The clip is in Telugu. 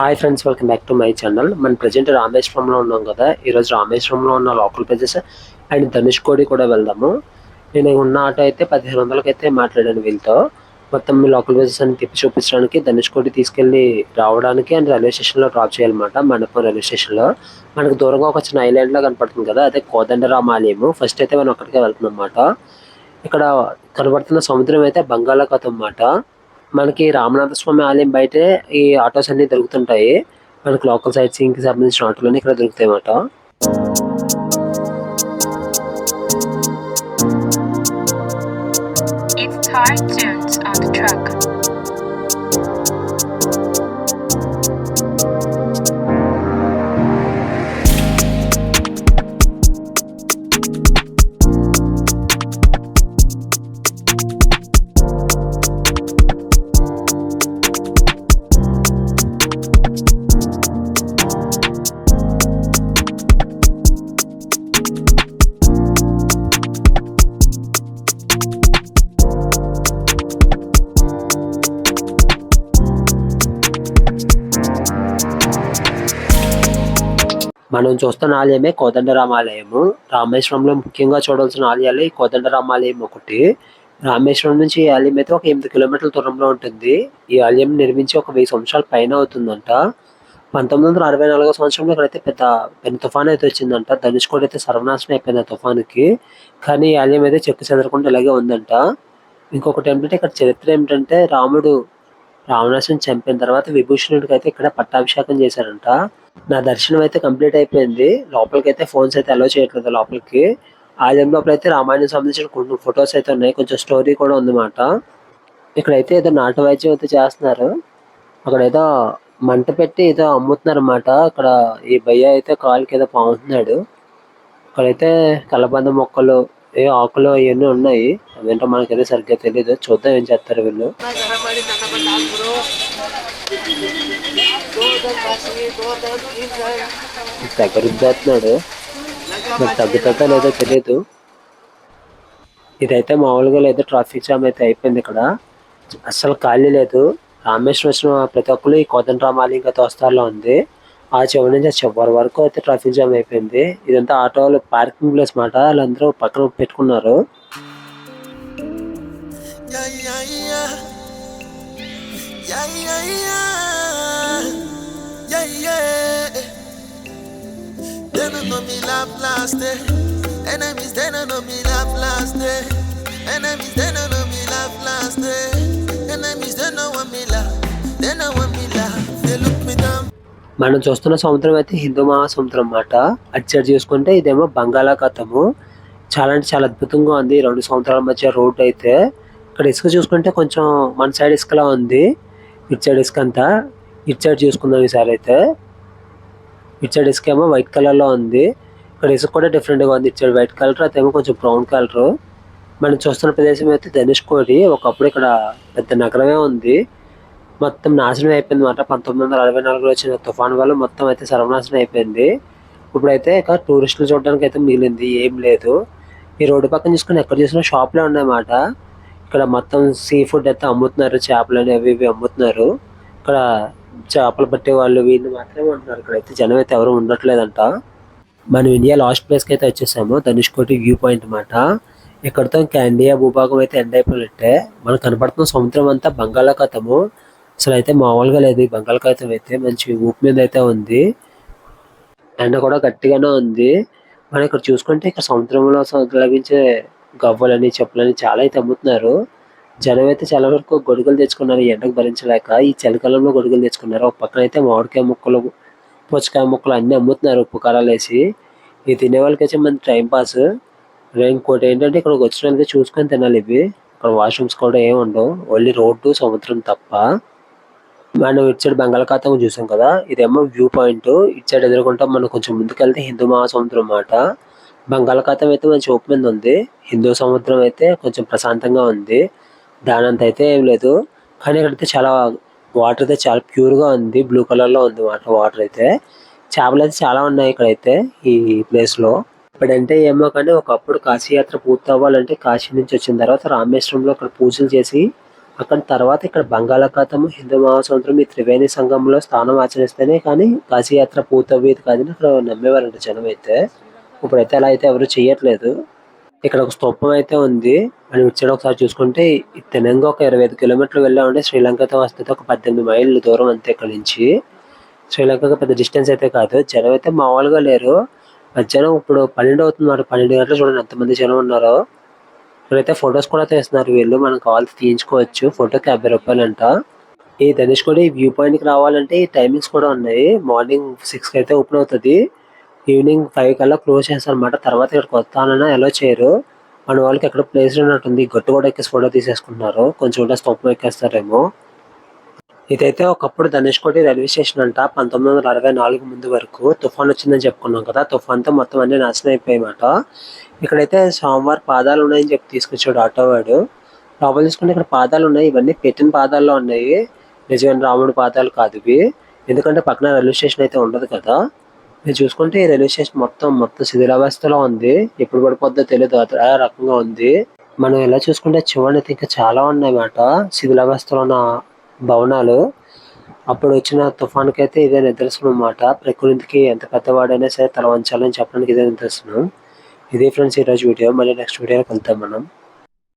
Hi friends welcome back to my channel మనం ప్రజెంట్ రామేశ్వరంలో ఉన్నాం కదా. ఈరోజు రామేశ్వరంలో ఉన్న లోకల్ ప్లేసెస్ అండ్ ధనుష్కోడి కూడా వెళ్దాము. నేను ఉన్న ఆటో అయితే పదిహేను వందలకి అయితే మాట్లాడాను వీళ్ళతో. మొత్తం మీ లోకల్ ప్లేసెస్ అని తిప్పి చూపించడానికి ధనుష్కోడి తీసుకెళ్ళి రావడానికి అండ్ రైల్వే స్టేషన్లో డ్రాప్ చేయాలన్నమాట మండపం రైల్వే స్టేషన్లో మనకు దూరంగా ఒక చిన్న ఐలాండ్లో కనపడుతుంది కదా అదే కోదండరామ ఆలయము ఫస్ట్ అయితే మనం అక్కడికే వెళ్తున్నాం అన్నమాట. ఇక్కడ కనబడుతున్న సముద్రం అయితే బంగాళాఖాతం అన్నమాట. మనకి రామనాథ స్వామి ఆలయం బయటే ఈ ఆటోస్ అన్ని దొరుకుతుంటాయి మనకి లోకల్ సైట్ సీయింగ్కి సంబంధించిన ఆటోలు ఇక్కడ దొరుకుతాయి అన్నమాట It's tunes on the truck. మనం చూస్తున్న ఆలయమే కోదండరామాలయము. రామేశ్వరంలో ముఖ్యంగా చూడాల్సిన ఆలయాలు ఈ కోదండరామాలయం ఒకటి. రామేశ్వరం నుంచి ఈ ఆలయం అయితే ఒక ఎనిమిది కిలోమీటర్ల దూరంలో ఉంటుంది. ఈ ఆలయం నిర్మించి ఒక వెయ్యి సంవత్సరాల పైన అవుతుందంట. పంతొమ్మిది వందల అరవై నాలుగో సంవత్సరంలో ఇక్కడైతే పెద్ద పెద్ద తుఫాన్ అయితే వచ్చిందంట. ధనుష్కోడి అయితే సర్వనాశనం అయిపోయింది ఆ తుఫానుకి. కానీ ఈ ఆలయం అయితే చెక్కు చెదరకుండా ఇలాగే ఉందంట. ఇంకొకటి ఏంటంటే ఇక్కడ చరిత్ర ఏమిటంటే రాముడు రావణాసుని చంపిన తర్వాత విభూషణుడికి అయితే ఇక్కడ పట్టాభిషేకం చేశారంట. నా దర్శనం అయితే కంప్లీట్ అయిపోయింది. లోపలికి అయితే ఫోన్స్ అయితే అలో చేయట్లేదు లోపలికి. ఆలయం లోపల అయితే రామాయణం సంబంధించిన కొన్ని ఫొటోస్ అయితే ఉన్నాయి. కొంచెం స్టోరీ కూడా ఉందన్నమాట. ఇక్కడైతే ఏదో నాటు వైద్యం అయితే చేస్తున్నారు. అక్కడ ఏదో మంట పెట్టి ఏదో అమ్ముతున్నారు అన్నమాట అక్కడ ఈ భయ్య అయితే కాలుకి ఏదో పాముతున్నాడు. అక్కడైతే కలబంద మొక్కలు ఏ ఆకులు అవన్నీ ఉన్నాయి. అవేంటో మనకైతే సరిగ్గా తెలియదు చూద్దాం ఏం చేస్తారు వీళ్ళు. దగ్గరుద్దేస్తున్నాడు మరి తగ్గుతుందో లేదో తెలియదు ఇదైతే మామూలుగా లేదు. ట్రాఫిక్ జామ్ అయితే అయిపోయింది ఇక్కడ. అస్సలు ఖాళీ లేదు. రామేశ్వరం వచ్చిన ప్రతి ఒక్కరు ఈ కోదండరామాలి ఇంకా తోస్తాలో ఉంది. ఆ చివరి నుంచి ఆ చివరి వరకు అయితే ట్రాఫిక్ జామ్ అయిపోయింది ఇదంతా ఆటోలు పార్కింగ్ ప్లేస్ మాట వాళ్ళందరూ పక్కన పెట్టుకున్నారు Enemies, they don't know me love last day. Enemies, they don't know me love last day. Enemies, మనం చూస్తున్న సముద్రం అయితే హిందూ మహాసముద్రం అన్నమాట. అటు చూసుకుంటే ఇదేమో బంగాళాఖాతము. చాలా అంటే చాలా అద్భుతంగా ఉంది రెండు సముద్రాల మధ్య రోడ్ అయితే. ఇక్కడ ఇసుక చూసుకుంటే కొంచెం మన సైడ్ ఇసుకలా ఉంది. ఇటు సైడ్ ఇసుక అంతా. ఇటు సైడ్ చూసుకుందాం ఈసారి అయితే. ఇటు సైడ్ ఇసుక ఏమో వైట్ కలర్లో ఉంది. ఇక్కడ ఇసుక కూడా డిఫరెంట్గా ఉంది. ఇటు సైడ్ వైట్ కలర్ అదేమో కొంచెం బ్రౌన్ కలర్ మనం చూస్తున్న ప్రదేశం అయితే ధనుష్కోడి ఒకప్పుడు ఇక్కడ పెద్ద నగరమే ఉంది. మొత్తం నాశనం అయిపోయింది అనమాట పంతొమ్మిది వందల అరవై నాలుగులో వచ్చిన తుఫాన్ వల్ల మొత్తం అయితే సర్వనాశనం అయిపోయింది. ఇప్పుడైతే ఇక టూరిస్టులు చూడడానికి అయితే మిగిలింది. ఏం లేదు. ఈ రోడ్డు పక్కన చూసుకుని ఎక్కడ చూసినా షాపులే ఉన్నాయన్నమాట. ఇక్కడ మొత్తం సీ ఫుడ్ అయితే అమ్ముతున్నారు. చేపలు అవి ఇవి అమ్ముతున్నారు. ఇక్కడ చేపలు పట్టే వాళ్ళు వీళ్ళు మాత్రమే ఉంటున్నారు. ఇక్కడైతే జనం అయితే ఎవరు ఉండట్లేదంట. మనం ఇండియా లాస్ట్ ప్లేస్కి అయితే వచ్చేసాము. ధనుష్కోటి వ్యూ పాయింట్ అన్నమాట ఇక్కడతో ఇంకా ఇండియా భూభాగం అయితే ఎండ్ అయిపోయినట్టే. మనకు కనపడుతున్న సముద్రం అంతా బంగాళాఖాతము. అసలు అయితే మామూలుగా లేదు. ఈ బంగాళాఖాతం అయితే మంచి ఊపు మీద అయితే ఉంది. ఎండ కూడా గట్టిగానే ఉంది. మనం ఇక్కడ చూసుకుంటే ఇక్కడ సముద్రంలో లభించే గవ్వలని చెప్పులని చాలా అయితే అమ్ముతున్నారు. జనం అయితే చాలా వరకు గొడుగులు తెచ్చుకున్నారు. ఈ ఎండకు భరించలేక ఈ చలికాలంలో గొడుగులు తెచ్చుకున్నారు. ఒక పక్కన అయితే మామిడికాయ ముక్కలు పుచ్చకాయ ముక్కలు అన్నీ అమ్ముతున్నారు. ఉప్పు కారాలు వేసి. ఇది తినే వాళ్ళకైతే అయితే మంచి టైం పాస్. ఇంకోటి ఏంటంటే ఇక్కడ వచ్చిన వాళ్ళకి చూసుకొని తినాలి ఇవి. ఇక్కడ వాష్రూమ్స్ కూడా ఏమి ఉండవు. ఓన్లీ రోడ్డు సముద్రం తప్ప. మనం ఇటు సైడ్ బంగాళాఖాతం చూసాం కదా ఇదేమో వ్యూ పాయింట్. ఇటు సైడ్ ఎదుర్కొంటాం మనం కొంచెం ముందుకెళ్తే హిందూ మహాసముద్రం అన్నమాట. బంగాళాఖాతం అయితే మంచి ఓపెన్ మీద ఉంది. హిందూ సముద్రం అయితే కొంచెం ప్రశాంతంగా ఉంది. దానంత అయితే ఏం లేదు. కానీ ఇక్కడైతే చాలా వాటర్ అయితే చాలా ప్యూర్గా ఉంది. బ్లూ కలర్లో ఉంది వాటర్ వాటర్ అయితే. చేపలు అయితే చాలా ఉన్నాయి ఇక్కడైతే ఈ ప్లేస్లో. ఇప్పుడంటే ఏమో కానీ ఒకప్పుడు కాశీయాత్ర పూర్తి అవ్వాలంటే కాశీ నుంచి వచ్చిన తర్వాత రామేశ్వరంలో అక్కడ పూజలు చేసి అక్కడ తర్వాత ఇక్కడ బంగాళాఖాతము హిందూ మహాసముద్రం ఈ త్రివేణి సంఘంలో స్థానం ఆచరిస్తేనే కానీ కాశీయాత్ర పూర్తవ్వేది కాదని ఇక్కడ నమ్మేవారంట జనం అయితే ఇప్పుడైతే అలా అయితే ఎవరు చేయట్లేదు ఇక్కడ ఒక స్తూపం అయితే ఉంది. మనం ఇటు సైడ్ ఒకసారి చూసుకుంటే ఈ తెలంగాణ ఒక ఇరవై ఐదు కిలోమీటర్లు వెళ్ళామంటే శ్రీలంకతో వస్తే ఒక పద్దెనిమిది మైళ్ళు దూరం అంతే ఇక్కడ నుంచి. శ్రీలంకకి పెద్ద డిస్టెన్స్ అయితే కాదు. జనం అయితే మామూలుగా లేరు. మధ్యాహ్నం ఇప్పుడు పన్నెండు అవుతుంది పన్నెండు గంటలు చూడండి ఎంతమంది జనం ఉన్నారో. ఇప్పుడైతే ఫొటోస్ కూడా తీస్తున్నారు వీళ్ళు మనం కావాల్సి తీయించుకోవచ్చు. ఫోటోకి యాభై రూపాయలు అంట ఈ ధనుష్ కూడా ఈ వ్యూ పాయింట్కి రావాలంటే ఈ టైమింగ్స్ కూడా ఉన్నాయి. మార్నింగ్ సిక్స్కి అయితే ఓపెన్ అవుతుంది. ఈవినింగ్ ఫైవ్ కల్లా క్లోజ్ చేస్తారు అనమాట తర్వాత ఇక్కడికి వస్తానన్నా ఎలా చేయరు. మన వాళ్ళకి ఎక్కడ ప్లేస్ ఉన్నట్టుంది గట్టు కూడా ఎక్కేసి ఫోటో తీసేసుకుంటున్నారు. కొంచెం ఉంటే స్టొప్పం ఎక్కేస్తారేమో. ఇదైతే ఒకప్పుడు ధనుష్కోటి రైల్వే స్టేషన్ అంట. పంతొమ్మిది వందల అరవై నాలుగు ముందు వరకు తుఫాన్ వచ్చిందని చెప్పుకున్నాం కదా. తుఫాన్తో మొత్తం అన్ని నాశనం అయిపోయాయన్నమాట ఇక్కడైతే సోమవారం పాదాలు ఉన్నాయని చెప్పి తీసుకొచ్చాడు ఆటో వాడు. లోపల చూసుకుంటే ఇక్కడ పాదాలు ఉన్నాయి. ఇవన్నీ పెట్టిన పాదాల్లో ఉన్నాయి. నిజమైన రాముడి పాదాలు కాదు ఇవి. ఎందుకంటే పక్కన రైల్వే స్టేషన్ అయితే ఉండదు కదా. మీరు చూసుకుంటే ఈ రైల్వే స్టేషన్ మొత్తం మొత్తం శిథిలావస్థలో ఉంది. ఎప్పుడు పడిపోద్దో తెలియదు ఆ రకంగా ఉంది. మనం ఎలా చూసుకుంటే చివరి అయితే ఇంకా చాలా ఉన్నాయి అన్నమాట శిథిలావస్థలో ఉన్న భవనాలు. అప్పుడు వచ్చిన తుఫాన్కి అయితే ఇదే నిదర్శనం అన్నమాట ప్రకృతికి ఎంత పెద్దవాడైనా సరే తల వంచాలని చెప్పడానికి ఇదే నిదర్శనం ఇదే ఫ్రెండ్స్ ఈరోజు వీడియో. మళ్ళీ నెక్స్ట్ వీడియోలో కలుద్దాం మనం.